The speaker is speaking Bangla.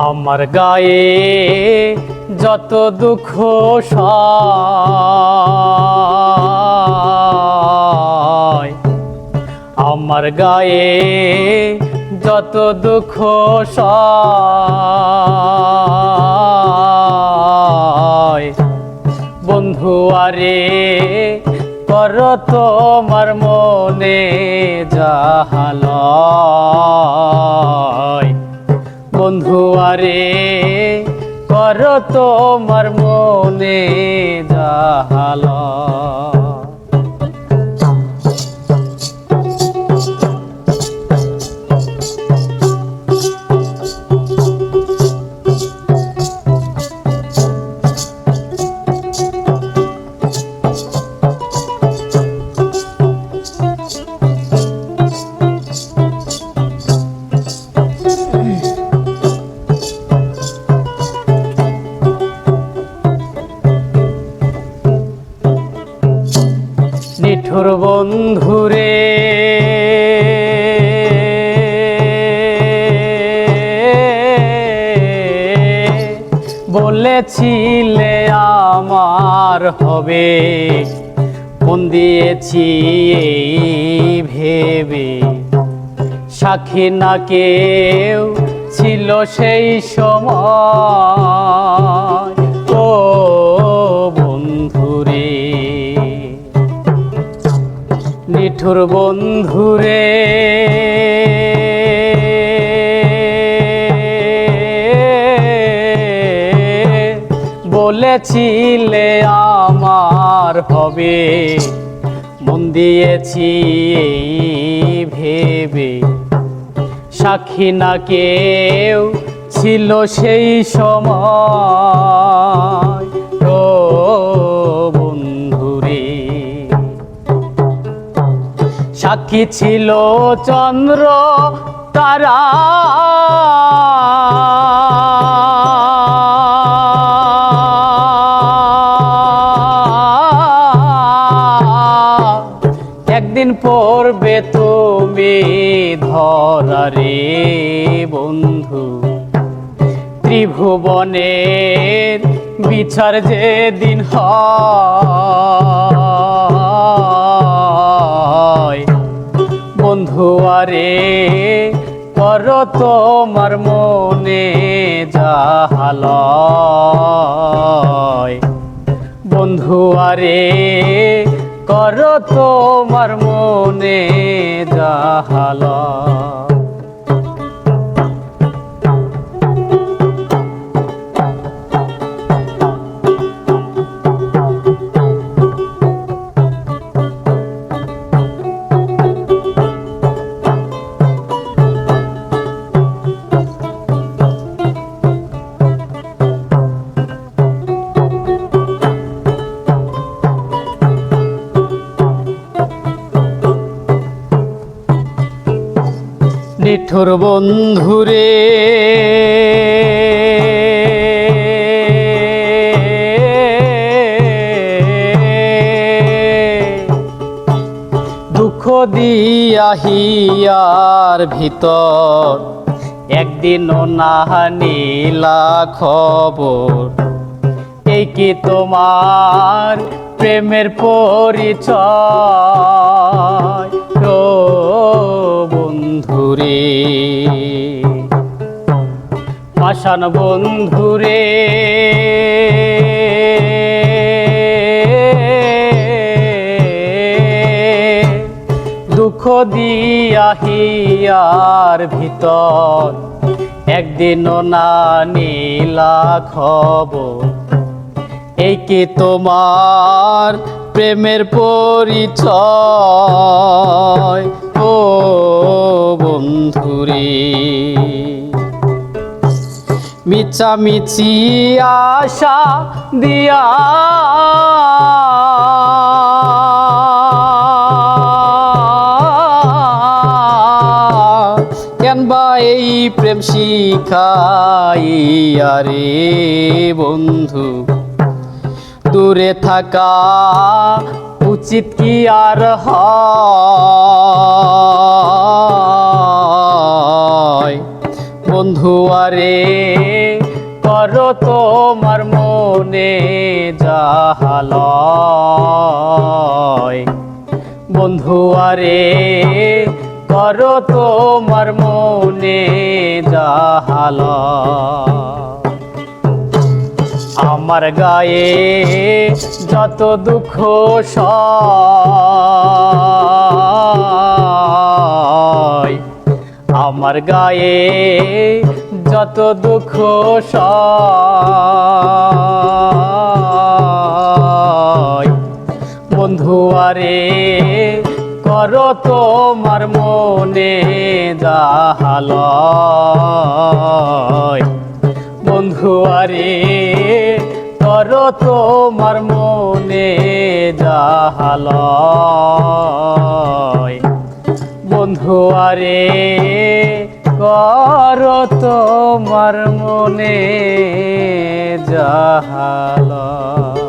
আমার গায়ে যত দুঃখ আমার গায়ে যত দুঃখ বন্ধু আরে কর তোমার মনে জাহাল বন্ধু আরে কর তোমার মনে যাহালয় নিঠুর বন্ধুরে বলেছিলে আমার হবে মন দিয়েছি ভেবে। সাক্ষী না কেউ ছিল সেই সময়। নিঠুর বন্ধুরে। বলেছিলে আমার হবে মন দিয়েছি ভেবে। সাক্ষী না কেউ ছিল সেই সময়। সাক্ষী ছিল চন্দ্র তারা। একদিন পড়বে তুমি ধরারে বন্ধু। ত্রিভুবনের বিচার যে দিন হয়। আরে কর তোমার মনে জাহাল বন্ধু আরে কর তোমার মনে যাহালয় নিঠুর বন্ধুরে। দুঃখ দিয়া হিয়ার ভিতর একদিনও না নিলা খবর। এই কি তোমার প্রেমের পরিচয়? বন্ধুরে পাষাণ বন্ধুরে দুঃখ দিয়া হিয়ার ভিতর একদিন না নীলা খবর এই কি তোমার প্রেমের পরিচয় ও বন্ধুরে। মিছামিছি আশা দিয়া কেন বা এই প্রেম শিখাইয়া রে বন্ধু? দূরে থাকা উচিত কি আর হয়? বন্ধু, আরে কর তোমার মনে জাহাল বন্ধু, আরে কর তোমার মনে জাহাল আমার গায়ে যত দুঃখ সয়, আমার গায়ে যত দুঃখ সয়। বন্ধু, আরে করো তোমার মনে যাহালয় বন্ধু আরে করো তোমার মনে জাহাল বন্ধু আরে কর তোমার মনে যাহালয়